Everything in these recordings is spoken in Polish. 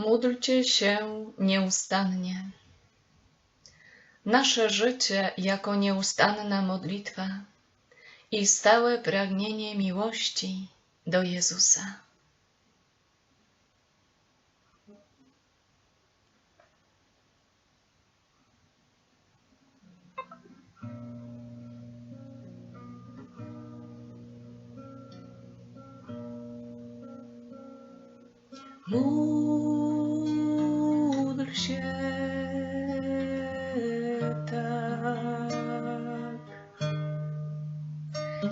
Módlcie się nieustannie. Nasze życie jako nieustanna modlitwa i stałe pragnienie miłości do Jezusa. Módl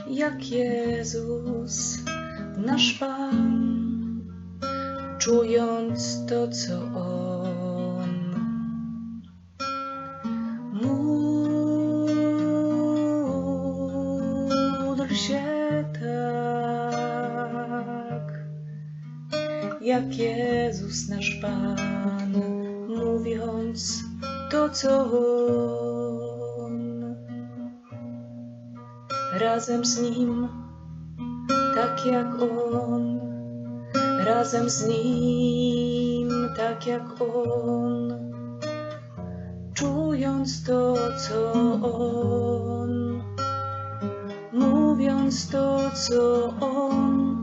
jak Jezus, nasz Pan, czując to, co On. Módl się tak, jak Jezus nasz Pan, mówiąc to, co On. Razem z Nim, tak jak On, razem z Nim, tak jak On, czując to, co On, mówiąc to, co On,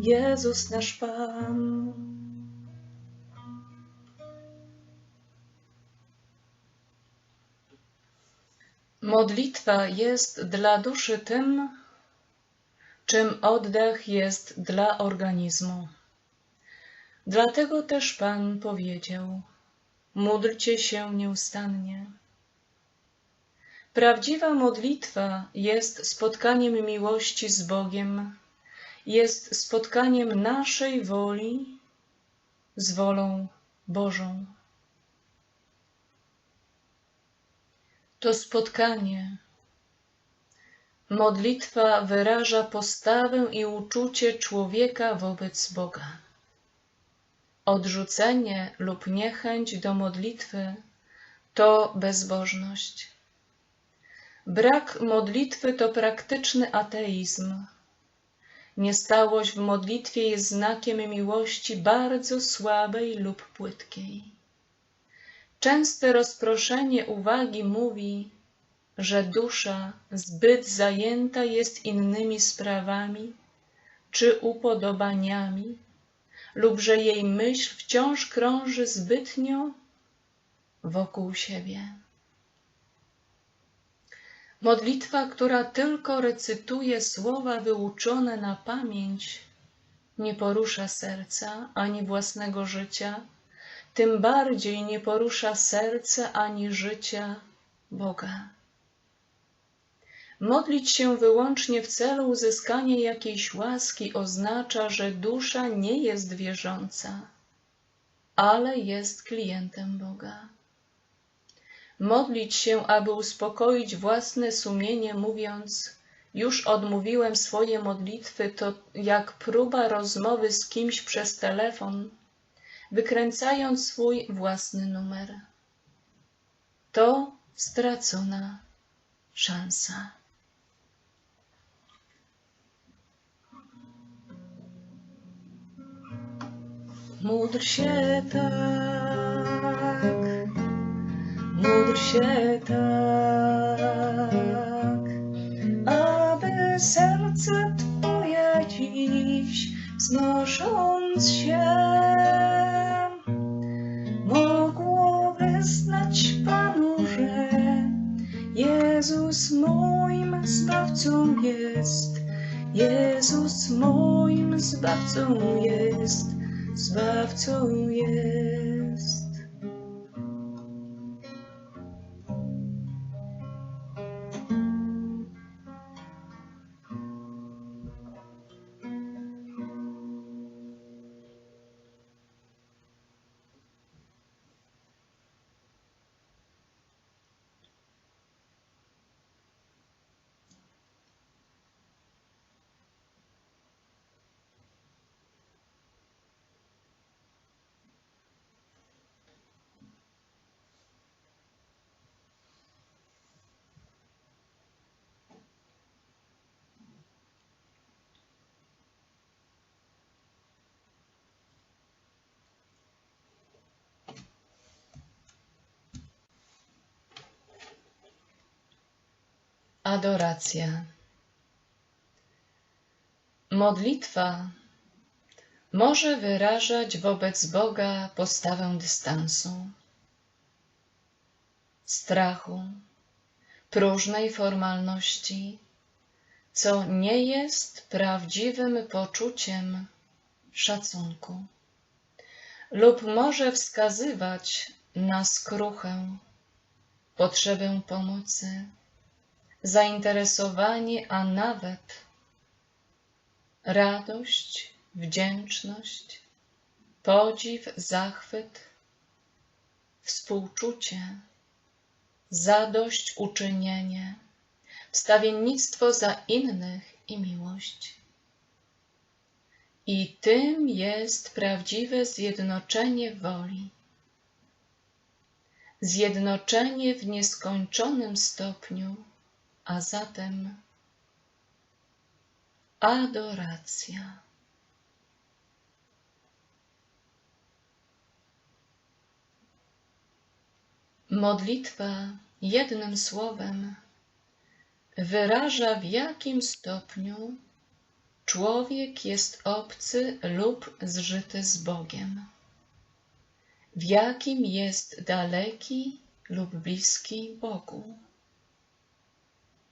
Jezus nasz Pan. Modlitwa jest dla duszy tym, czym oddech jest dla organizmu. Dlatego też Pan powiedział: Módlcie się nieustannie. Prawdziwa modlitwa jest spotkaniem miłości z Bogiem, jest spotkaniem naszej woli z wolą Bożą. To spotkanie. Modlitwa wyraża postawę i uczucie człowieka wobec Boga. Odrzucenie lub niechęć do modlitwy to bezbożność. Brak modlitwy to praktyczny ateizm. Niestałość w modlitwie jest znakiem miłości bardzo słabej lub płytkiej. Częste rozproszenie uwagi mówi, że dusza zbyt zajęta jest innymi sprawami czy upodobaniami, lub że jej myśl wciąż krąży zbytnio wokół siebie. Modlitwa, która tylko recytuje słowa wyuczone na pamięć, nie porusza serca ani własnego życia, tym bardziej nie porusza serca ani życia Boga. Modlić się wyłącznie w celu uzyskania jakiejś łaski oznacza, że dusza nie jest wierząca, ale jest klientem Boga. Modlić się, aby uspokoić własne sumienie, mówiąc: Już odmówiłem swoje modlitwy, to jak próba rozmowy z kimś przez telefon, wykręcając swój własny numer. To stracona szansa. Módl się tak, módl się tak, aby serce Twoje dziś wznosząc się Jezus moim Zbawcą jest, Jezus moim Zbawcą jest, Zbawcą jest. Adoracja. Modlitwa może wyrażać wobec Boga postawę dystansu, strachu, próżnej formalności, co nie jest prawdziwym poczuciem szacunku, lub może wskazywać na skruchę, potrzebę pomocy, zainteresowanie, a nawet radość, wdzięczność, podziw, zachwyt, współczucie, zadośćuczynienie, wstawiennictwo za innych i miłość. I tym jest prawdziwe zjednoczenie woli. Zjednoczenie w nieskończonym stopniu, a zatem adoracja. Modlitwa jednym słowem wyraża w jakim stopniu człowiek jest obcy lub zżyty z Bogiem, w jakim jest daleki lub bliski Bogu,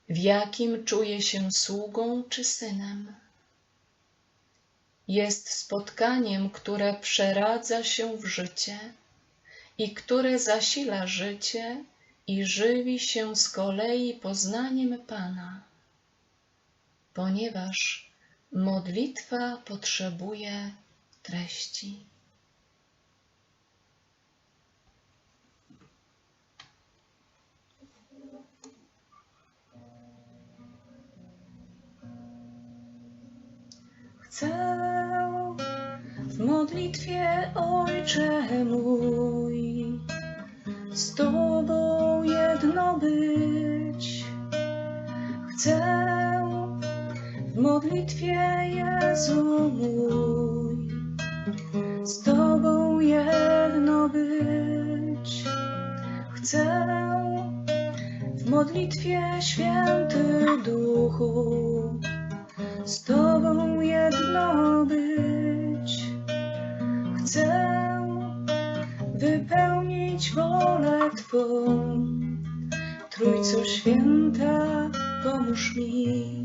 w jakim czuje się sługą czy synem. Jest spotkaniem, które przeradza się w życie i które zasila życie i żywi się z kolei poznaniem Pana, ponieważ modlitwa potrzebuje treści. Chcę w modlitwie Ojcze mój z Tobą jedno być. Chcę w modlitwie Jezu mój z Tobą jedno być. Chcę w modlitwie Święty Duchu z Tobą jedno być. Chcę wypełnić wolę Twą. Trójco Święta, pomóż mi.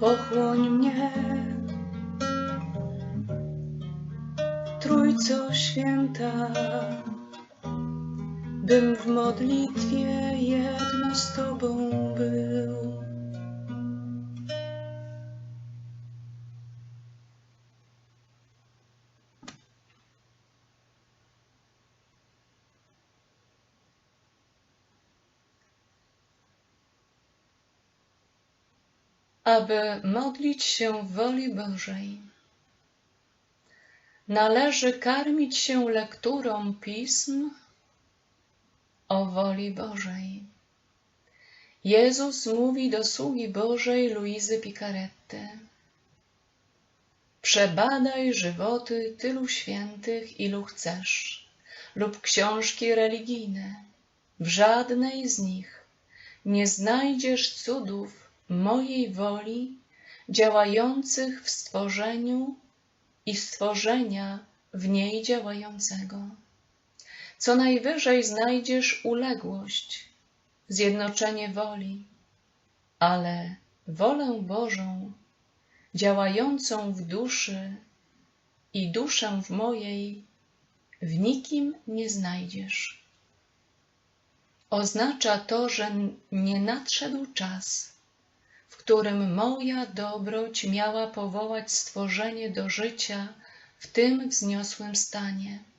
Pochłoń mnie, Trójco Święta, bym w modlitwie jedno z Tobą był. Aby modlić się w woli Bożej, należy karmić się lekturą pism o woli Bożej. Jezus mówi do sługi Bożej Luizy Picarette Przebadaj żywoty tylu świętych, ilu chcesz, lub książki religijne. W żadnej z nich nie znajdziesz cudów mojej woli działających w stworzeniu i stworzenia w niej działającego. Co najwyżej znajdziesz uległość, zjednoczenie woli, ale wolę Bożą działającą w duszy i duszę w mojej w nikim nie znajdziesz. Oznacza to, że nie nadszedł czas, w którym moja dobroć miała powołać stworzenie do życia w tym wzniosłym stanie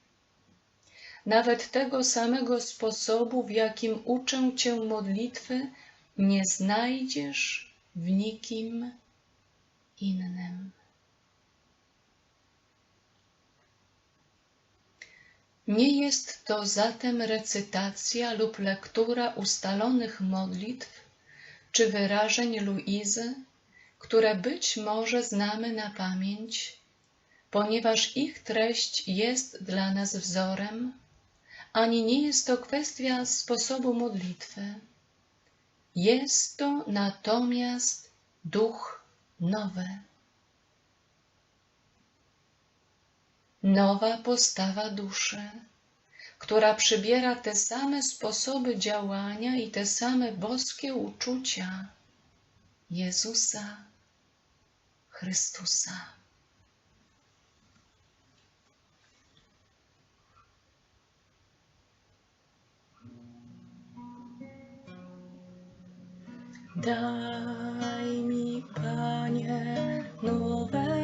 nawet tego samego sposobu, w jakim uczę cię modlitwy, nie znajdziesz w nikim innym. Nie jest to zatem recytacja lub lektura ustalonych modlitw czy wyrażeń Luizy, które być może znamy na pamięć, ponieważ ich treść jest dla nas wzorem, ani nie jest to kwestia sposobu modlitwy. Jest to natomiast duch nowy. Nowa postawa duszy, która przybiera te same sposoby działania i te same boskie uczucia Jezusa Chrystusa. Daj mi, Panie, nowego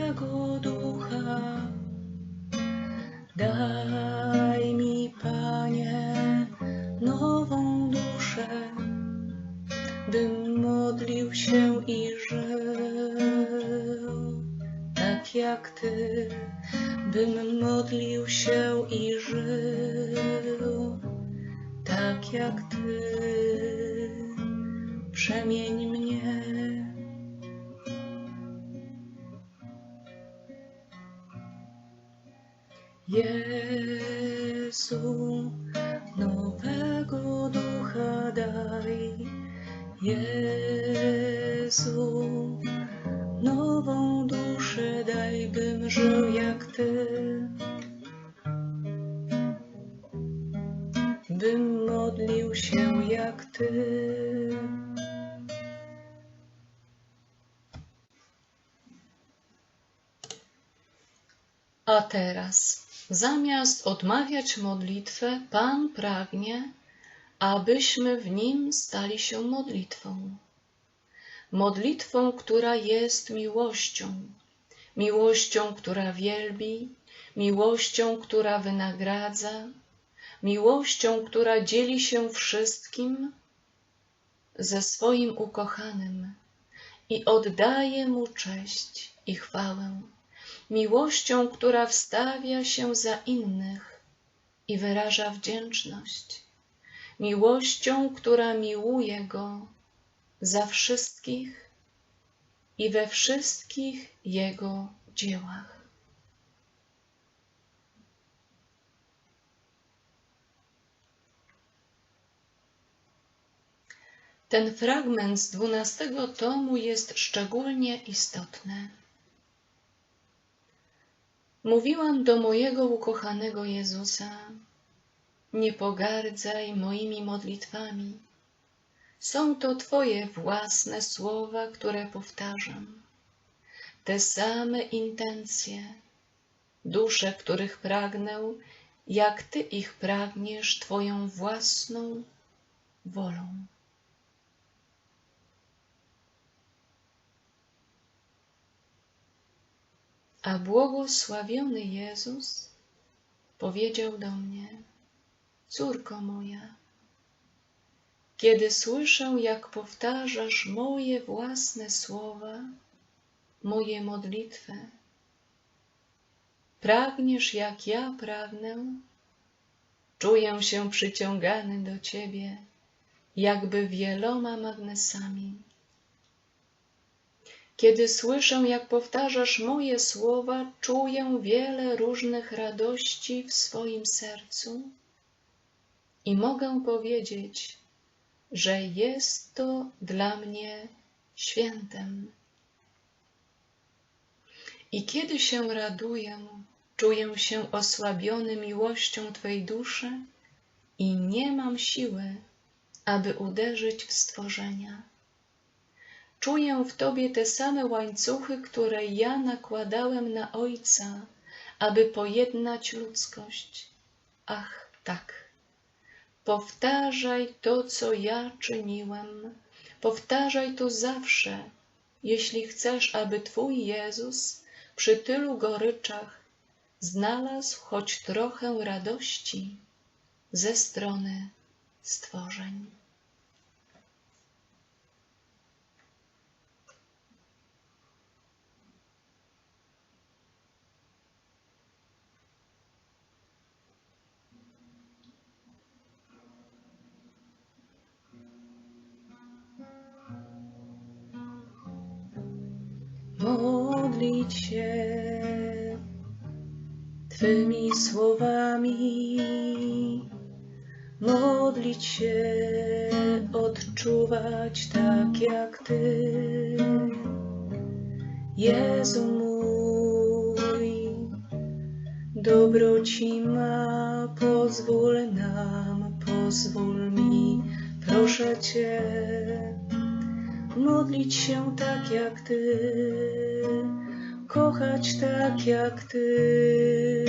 nową duszę daj, bym żył jak Ty. Bym modlił się jak Ty. A teraz, zamiast odmawiać modlitwę, Pan pragnie, abyśmy w nim stali się modlitwą. Modlitwą, która jest miłością, miłością, która wielbi, miłością, która wynagradza, miłością, która dzieli się wszystkim ze swoim ukochanym i oddaje mu cześć i chwałę. Miłością, która wstawia się za innych i wyraża wdzięczność, miłością, która miłuje Go za wszystkich i we wszystkich Jego dziełach. Ten fragment z dwunastego tomu jest szczególnie istotny. Mówiłam do mojego ukochanego Jezusa, nie pogardzaj moimi modlitwami. Są to Twoje własne słowa, które powtarzam. Te same intencje, dusze, których pragnę, jak Ty ich pragniesz Twoją własną wolą. A błogosławiony Jezus powiedział do mnie, córko moja, kiedy słyszę, jak powtarzasz moje własne słowa, moje modlitwy, pragniesz jak ja pragnę, czuję się przyciągany do Ciebie, jakby wieloma magnesami. Kiedy słyszę, jak powtarzasz moje słowa, czuję wiele różnych radości w swoim sercu i mogę powiedzieć, że jest to dla mnie świętem. I kiedy się raduję, czuję się osłabiony miłością Twej duszy i nie mam siły, aby uderzyć w stworzenia. Czuję w Tobie te same łańcuchy, które ja nakładałem na Ojca, aby pojednać ludzkość. Ach, tak. Powtarzaj to, co ja czyniłem. Powtarzaj to zawsze, jeśli chcesz, aby Twój Jezus przy tylu goryczach znalazł choć trochę radości ze strony stworzeń. Się Twymi słowami, modlić się, odczuwać tak jak Ty. Jezu mój, dobroci ma, pozwól nam, pozwól mi, proszę Cię, modlić się tak jak Ty, kochać tak jak Ty,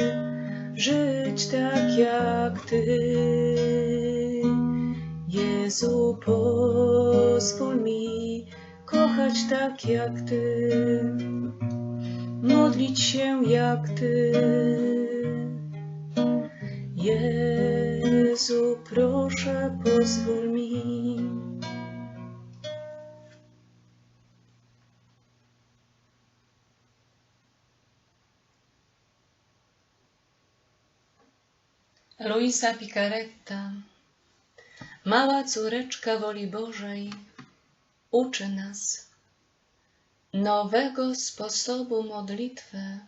żyć tak jak Ty. Jezu, pozwól mi kochać tak jak Ty, modlić się jak Ty. Jezu, proszę, pozwól mi. Luisa Picaretta, mała córeczka woli Bożej, uczy nas nowego sposobu modlitwy.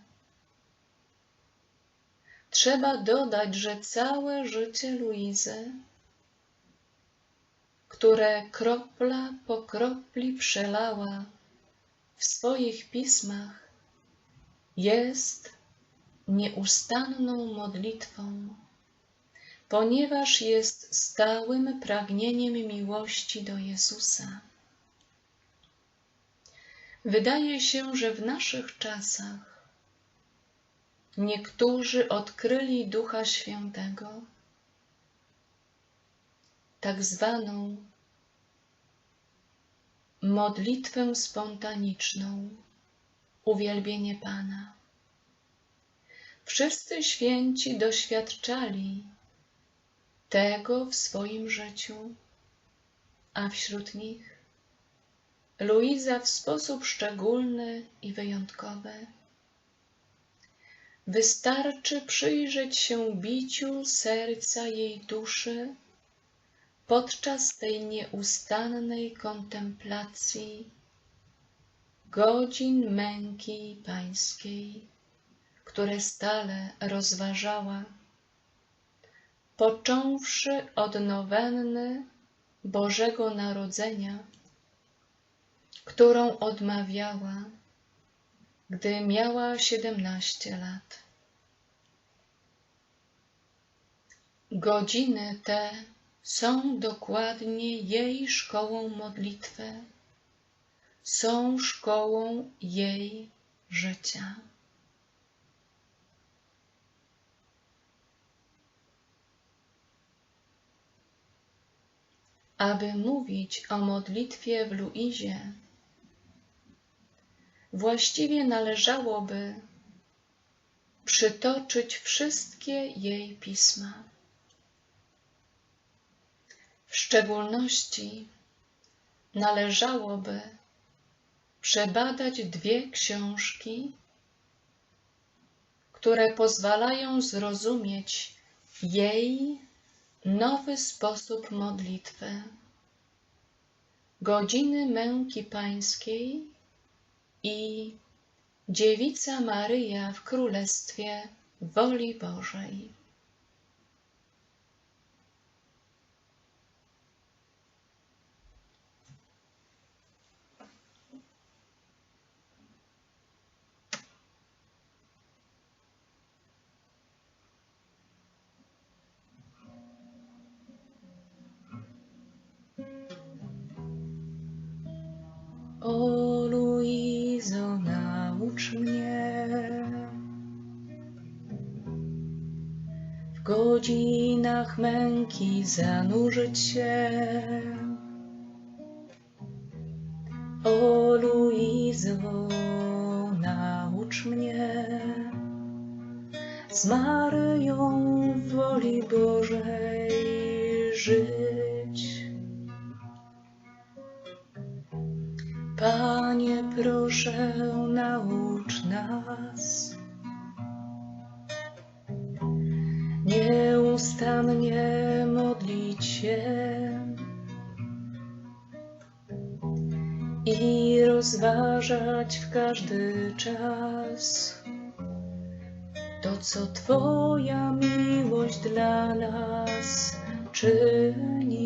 Trzeba dodać, że całe życie Luizy, które kropla po kropli przelała w swoich pismach, jest nieustanną modlitwą, ponieważ jest stałym pragnieniem miłości do Jezusa. Wydaje się, że w naszych czasach niektórzy odkryli Ducha Świętego, tak zwaną modlitwę spontaniczną, uwielbienie Pana. Wszyscy święci doświadczali tego w swoim życiu, a wśród nich Luiza w sposób szczególny i wyjątkowy. Wystarczy przyjrzeć się biciu serca jej duszy podczas tej nieustannej kontemplacji godzin męki pańskiej, które stale rozważała, począwszy od nowenny Bożego Narodzenia, którą odmawiała, gdy miała siedemnaście lat. Godziny te są dokładnie jej szkołą modlitwy, są szkołą jej życia. Aby mówić o modlitwie w Luizie, właściwie należałoby przytoczyć wszystkie jej pisma. W szczególności należałoby przebadać dwie książki, które pozwalają zrozumieć jej nowy sposób modlitwy. Godziny męki pańskiej i Dziewica Maryja w Królestwie Woli Bożej. Męki zanurzyć się. O Luizo, naucz mnie z Maryją w woli Bożej żyć. Panie, proszę, naucz nas nieustannie modlić się i rozważać w każdy czas to, co Twoja miłość dla nas czyni.